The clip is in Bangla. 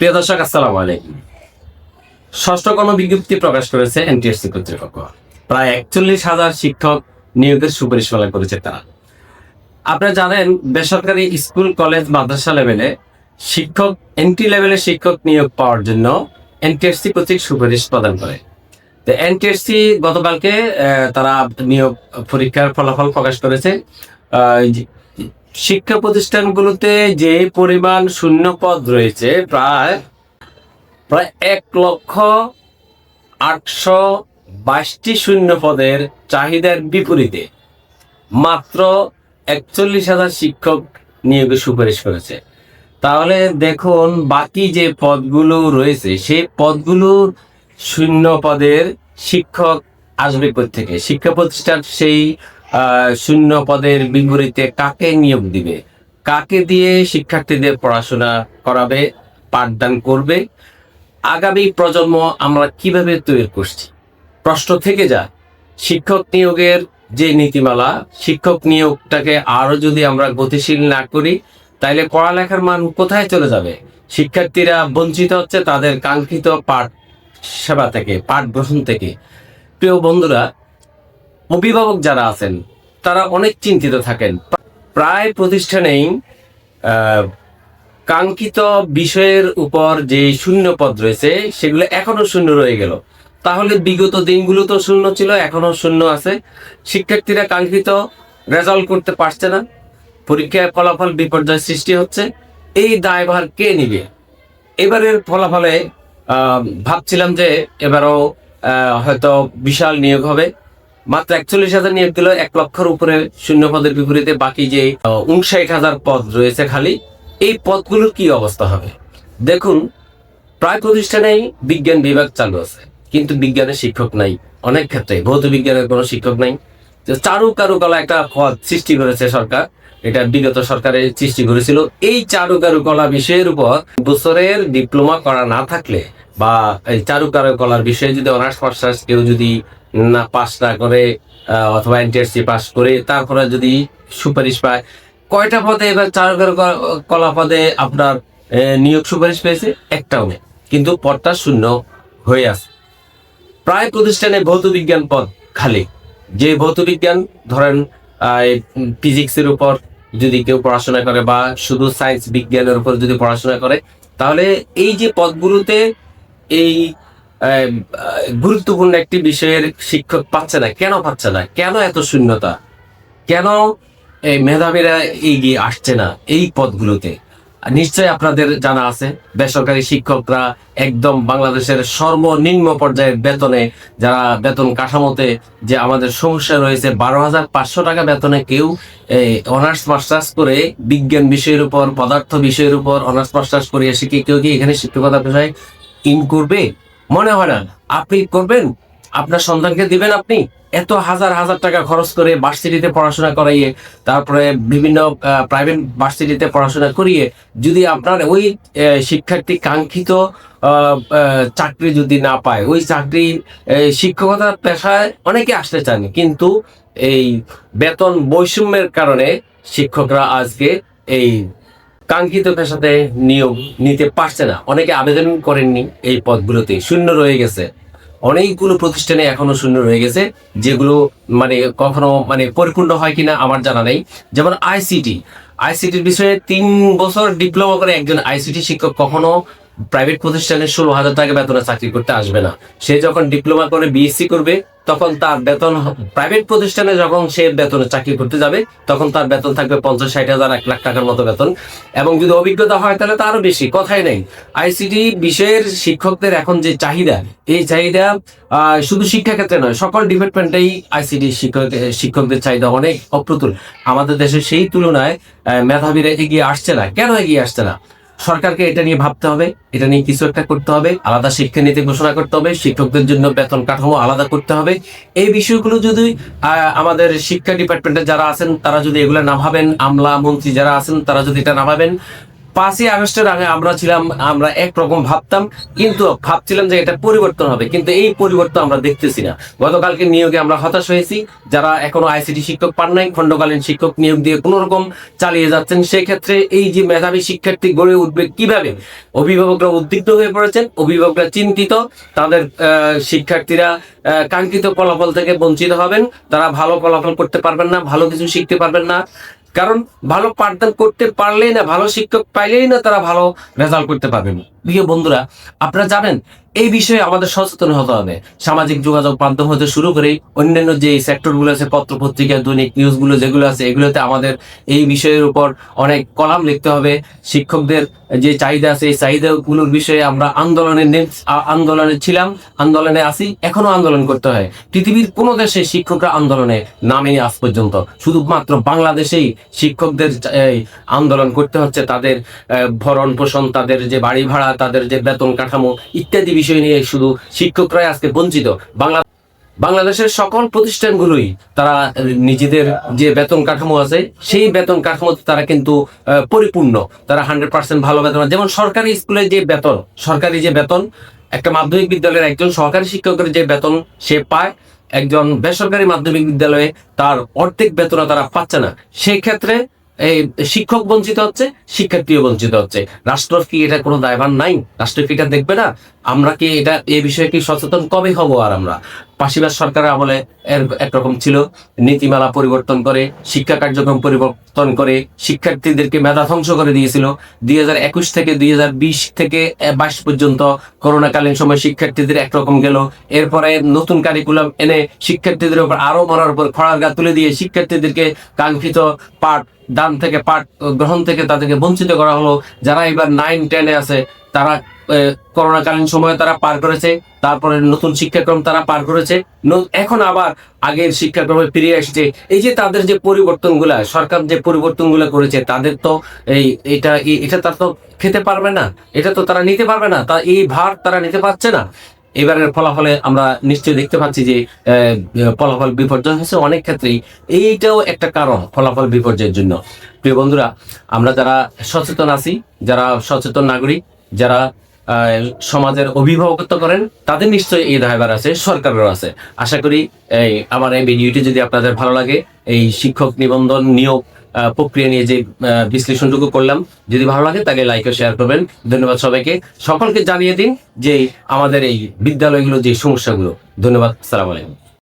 প্রিয় দর্শক, আসসালামু আলাইকুম। ষষ্ঠ বিজ্ঞপ্তি প্রকাশ করেছে এনটিএসসি কর্তৃপক্ষ। প্রায় একচল্লিশ হাজার শিক্ষক নিয়োগের সুপারিশ ফলা করেছে তারা। আপনারা জানেন, বেসরকারি স্কুল, কলেজ, মাদ্রাসা লেভেলে শিক্ষক, এন্ট্রি লেভেলে শিক্ষক নিয়োগ পাওয়ার জন্য এনটিএসসি কর্তৃক সুপারিশ প্রদান করে। তো এনটিএসসি গতকালকে তারা নিয়োগ পরীক্ষার ফলাফল প্রকাশ করেছে। শিক্ষা প্রতিষ্ঠানগুলোতে যে পরিমাণ শূন্য পদ রয়েছে, প্রায় প্রায় এক লক্ষ আটশো বাইশটি শূন্য পদের চাহিদার বিপরীতে মাত্র একচল্লিশ হাজার শিক্ষক নিয়োগের সুপারিশ করেছে। তাহলে দেখুন, বাকি যে পদগুলো রয়েছে, সেই পদগুলোর শূন্য পদের শিক্ষক আসবে থেকে শিক্ষা প্রতিষ্ঠান সেই শূন্য পদের বিপরীতে কাকে নিয়োগ দিবে? কাকে দিয়ে শিক্ষার্থীদের পড়াশোনা করাবে, পাঠদান করবে? আগামী প্রজন্ম আমরা কীভাবে তৈরি করছি? প্রশ্ন থেকে যা। শিক্ষক নিয়োগের যে নীতিমালা, শিক্ষক নিয়োগটাকে আরও যদি আমরা গতিশীল না করি, তাইলে পড়ালেখার মান কোথায় চলে যাবে? শিক্ষার্থীরা বঞ্চিত হচ্ছে তাদের কাঙ্ক্ষিত পাঠ সেবা থেকে পাঠ গ্রহণ থেকে। প্রিয় বন্ধুরা অভিভাবক যারা আছেন, তারা অনেক চিন্তিত থাকেন। প্রায় প্রতিষ্ঠানেই কাঙ্ক্ষিত বিষয়ের উপর যে শূন্য পদ রয়েছে, সেগুলো এখনও শূন্য রয়ে গেল। তাহলে বিগত দিনগুলো তো শূন্য ছিল এখনও শূন্য আছে। শিক্ষার্থীরা কাঙ্ক্ষিত রেজাল্ট করতে পারছে না। পরীক্ষায় ফলাফল বিপর্যয় সৃষ্টি হচ্ছে। এই দায়ভার কে নিবে? এবারের ফলাফলে ভাবছিলাম যে এবারও হয়তো বিশাল নিয়োগ হবে। মাত্র একচল্লিশ হাজার নিয়োগ দিল, এক লক্ষের উপরে শূন্য পদের বিপরীতে বাকি যে উনষাট হাজার পদ রয়েছে খালি, এই পদগুলোর কি অবস্থা হবে? দেখুন, প্রায় প্রতিষ্ঠানেই বিজ্ঞান বিভাগ চালু আছে, কিন্তু বিজ্ঞানের শিক্ষক নাই, অনেক ক্ষেত্রে। ভৌত বিজ্ঞানের কোনো শিক্ষক নাই। চারু কারুকলা একটা পদ সৃষ্টি করেছে সরকার, এটা বিগত সরকারের সৃষ্টি করেছিল। এই চারু কারুকলা বিষয়ের উপর বছরের ডিপ্লোমা করা না থাকলে বা এই চারু কারুকলার বিষয়ে যদি অনার্স মাস্টার্স কেউ যদি না না করে অথবা এনটিএসসি পাস করে, তারপরে যদি সুপারিশ পায়, কয়টা পদে এবার চারু কলা পদে আপনার নিয়োগ সুপারিশ পেয়েছে? একটাও নেই। কিন্তু পদটা শূন্য হয়ে আছে। প্রায় প্রতিষ্ঠানে ভৌত বিজ্ঞান পদ খালি। যে ভৌত বিজ্ঞান, ধরেন ফিজিক্সের উপর যদি কেউ পড়াশোনা করে বা শুধু সায়েন্স বিজ্ঞানের উপর যদি পড়াশোনা করে, তাহলে এই যে পদগুলোতে এই গুরুত্বপূর্ণ একটি বিষয়ের শিক্ষক পাচ্ছে না। কেন পাচ্ছে না? কেন এত শূন্যতা? কেন এই মেধাবীরা এগিয়ে আসছে না এই পদগুলোতে? আর নিশ্চয়ই আপনাদের জানা আছে, বেসরকারি শিক্ষকরা একদম বাংলাদেশের সর্বনিম্ন পর্যায়ের বেতনে, যারা বেতন কাঠামোতে যে আমাদের সমস্যা রয়েছে, বারো হাজার পাঁচশো টাকা বেতনে কেউ অনার্স মাস্টার্স করে বিজ্ঞান বিষয়ের উপর, পদার্থ বিষয়ের উপর অনার্স মাস্টার্স করে এসে কি কেউ কি এখানে শিক্ষকতা পেশায় ইন করবে? মনে হয় না। আপনি করবেন, আপনার সন্তানকে দিবেন আপনি। এত হাজার হাজার টাকা খরচ করে ভার্সিটিতে পড়াশোনা করাইয়ে, তারপরে বিভিন্ন প্রাইভেট ভার্সিটিতে পড়াশোনা করিয়ে, যদি আপনার ওই শিক্ষার্থী কাঙ্ক্ষিত চাকরি যদি না পায়, ওই চাকরি শিক্ষকতার পেশায় অনেকে আসতে চান কিন্তু এই বেতন বৈষম্যের কারণে শিক্ষকরা আজকে এই কাঙ্ক্ষিত পেশাতে নিয়োগ নিতে পারছে না। অনেকে আবেদন করেননি এই পদগুলোতে, শূন্য রয়ে গেছে। অনেকগুলো প্রতিষ্ঠানে এখনও শূন্য রয়ে গেছে, যেগুলো মানে কখনো মানে পরিপূর্ণ হয় কিনা আমার জানা নেই। যেমন আইসিটি। আইসিটির বিষয়ে তিন বছর ডিপ্লোমা করে একজন আইসিটি শিক্ষক কখনো প্রাইভেট প্রতিষ্ঠানে ষোলো হাজার টাকা বেতনে চাকরি করতে আসবে না। সে যখন ডিপ্লোমা করে বিএসসি করবে, তখন তার বেতন, প্রাইভেট প্রতিষ্ঠানে যখন সে বেতনে চাকরি করতে যাবে, তখন তার বেতন থাকবে পঞ্চাশ, ষাট হাজার, এক লাখ টাকার মতো বেতন। এবং যদি অভিজ্ঞতা হয়, তাহলে তারও বেশি, কথাই নেই। আইসিটি বিষয়ের শিক্ষকদের এখন যে চাহিদা, এই চাহিদা শুধু শিক্ষাক্ষেত্রে নয়, সকল ডিপার্টমেন্টেই আইসিটি শিক্ষক, শিক্ষকদের চাহিদা অনেক অপ্রতুল। আমাদের দেশে সেই তুলনায় মেধাবীরা এগিয়ে আসছে না। কেন এগিয়ে আসছে না? সরকারকে এটা নিয়ে ভাবতে হবে, এটা নিয়ে কিছু একটা করতে হবে, আলাদা শিক্ষানীতি ঘোষণা করতে হবে, শিক্ষকদের জন্য বেতন কাঠামো আলাদা করতে হবে। এই বিষয়গুলো যদি আমাদের শিক্ষা ডিপার্টমেন্টে যারা আছেন, তারা যদি এগুলো না ভাবেন, আমলা মন্ত্রী যারা আছেন, তারা যদি এটা না ভাবেন পাঁচই আগস্টের আগে আমরা ছিলাম, আমরা একরকম ভাবতাম, কিন্তু ভাবছিলাম যে এটা পরিবর্তন হবে, কিন্তু এই পরিবর্তন আমরা দেখতেছি না। গতকালকে নিয়োগে আমরা হতাশ হয়েছি, যারা এখনও আইসিটি শিক্ষক পান নাই, খণ্ডকালীন শিক্ষক নিয়োগ দিয়ে কোনো রকম চালিয়ে যাচ্ছেন, সেক্ষেত্রে এই যে মেধাবী শিক্ষার্থী গড়ে উঠবে কীভাবে? অভিভাবকরা উদ্বিগ্ন হয়ে পড়েছেন, অভিভাবকরা চিন্তিত, তাদের শিক্ষার্থীরা কাঙ্ক্ষিত ফলাফল থেকে বঞ্চিত হবেন, তারা ভালো ফলাফল করতে পারবেন না, ভালো কিছু শিখতে পারবেন না। কারণ ভালো পাঠদান করতে পারলেই না, ভালো শিক্ষক পাইলেই না তারা ভালো রেজাল্ট করতে পারবেন প্রিয় বন্ধুরা, আপনারা জানেন এই বিষয়ে আমাদের সচেতন হতে হবে। সামাজিক যোগাযোগ মাধ্যম হতে শুরু করে অন্যান্য যে সেক্টরগুলো আছে পত্র পত্রিকা দৈনিক নিউজগুলো যেগুলো আছে, এগুলোতে আমাদের এই বিষয়ের উপর অনেক কলাম লিখতে হবে। শিক্ষকদের যে চাহিদা আছে, এই চাহিদাগুলোর বিষয়ে আমরা আন্দোলনে নে- আ- আন্দোলনে ছিলাম, আন্দোলনে আছি, এখনও আন্দোলন করতে হয়। পৃথিবীর কোনো দেশে শিক্ষকরা আন্দোলনে নামেনি আজ পর্যন্ত। শুধুমাত্র বাংলাদেশেই শিক্ষকদের আন্দোলন করতে হচ্ছে, তাদের ভরণ পোষণ তাদের যে বাড়ি ভাড়া, তাদের যে বেতন কাঠামো ইত্যাদি বিষয় নিয়ে শুধু শিক্ষকরাই আজকে বঞ্চিত। বাংলা বাংলাদেশের সকল প্রতিষ্ঠানগুলোই তারা নিজেদের যে বেতন কাঠামো আছে, সেই বেতন কাঠামো তারা কিন্তু পরিপূর্ণ। তারা হান্ড্রেড পার্সেন্ট ভালো বেতন যেমন সরকারি স্কুলের যে বেতন, সরকারি যে বেতন, একটা মাধ্যমিক বিদ্যালয়ের একজন সরকারি শিক্ষকের যে বেতন সে পায়, একজন বেসরকারি মাধ্যমিক বিদ্যালয়ে তার অর্ধেক বেতন তারা পাচ্ছে না। সেই ক্ষেত্রে শিক্ষক বঞ্চিত হচ্ছে, শিক্ষার্থীও বঞ্চিত হচ্ছে। রাষ্ট্র কি এটা কোনো দায়ভার নাই? রাষ্ট্র কি এটা দেখবে না? আমরা কি এটা, এ বিষয়ে কি সচেতন কবে হব আর আমরা? পাশিবাস সরকারের আমলে এর একরকম ছিল। নীতিমালা পরিবর্তন করে, শিক্ষা কার্যক্রম পরিবর্তন করে, শিক্ষার্থীদেরকে মেধা ধ্বংস করে দিয়েছিল। দুই হাজার একুশ থেকে দুই হাজার বিশ থেকে বাইশ পর্যন্ত করোনাকালীন সময় শিক্ষার্থীদের একরকম গেল। এরপরে নতুন কারিকুলাম এনে শিক্ষার্থীদের উপর আরও মরার উপর খড়ার গা তুলে দিয়ে শিক্ষার্থীদেরকে কাঙ্ক্ষিত পাঠ, দান থেকে পাঠ গ্রহণ থেকে তাদেরকে বঞ্চিত করা হলো। যারা এবার নাইন টেনে আছে তারা করোনাকালীন সময়ে তারা পার করেছে, তারপরে নতুন শিক্ষাক্রম তারা পার করেছে এখন আবার আগের শিক্ষাক্রমে ফিরে আসছে এই যে তাদের যে পরিবর্তনগুলা, সরকার যে পরিবর্তনগুলো করেছে, তাদের তো এই, এটা এটা তার তো খেতে পারবে না, এটা তো তারা নিতে পারবে না, তা এই ভার তারা নিতে পারছে না। এবারের ফলাফলে আমরা নিশ্চয়ই দেখতে পাচ্ছি যে ফলাফল বিপর্যয় হয়েছে অনেক ক্ষেত্রেই। এইটাও একটা কারণ ফলাফল বিপর্যয়ের জন্য। প্রিয় বন্ধুরা, আমরা যারা সচেতন আছি, যারা সচেতন নাগরিক যারা সমাজের অভিভাবকত্ব করেন, তাদের নিশ্চয়ই এই দায়ভার আছে, সরকারেরও আছে। আশা করি এই আমার এই ভিডিওটি যদি আপনাদের ভালো লাগে, এই শিক্ষক নিবন্ধন নিয়োগ প্রক্রিয়া নিয়ে যে বিশ্লেষণটুকু করলাম, যদি ভালো লাগে তাকে লাইক ও শেয়ার করবেন। ধন্যবাদ সবাইকে। সকলকে জানিয়ে দিন যে আমাদের এই বিদ্যালয়গুলো যে সমস্যাগুলো। ধন্যবাদ সালাম আলাইকুম।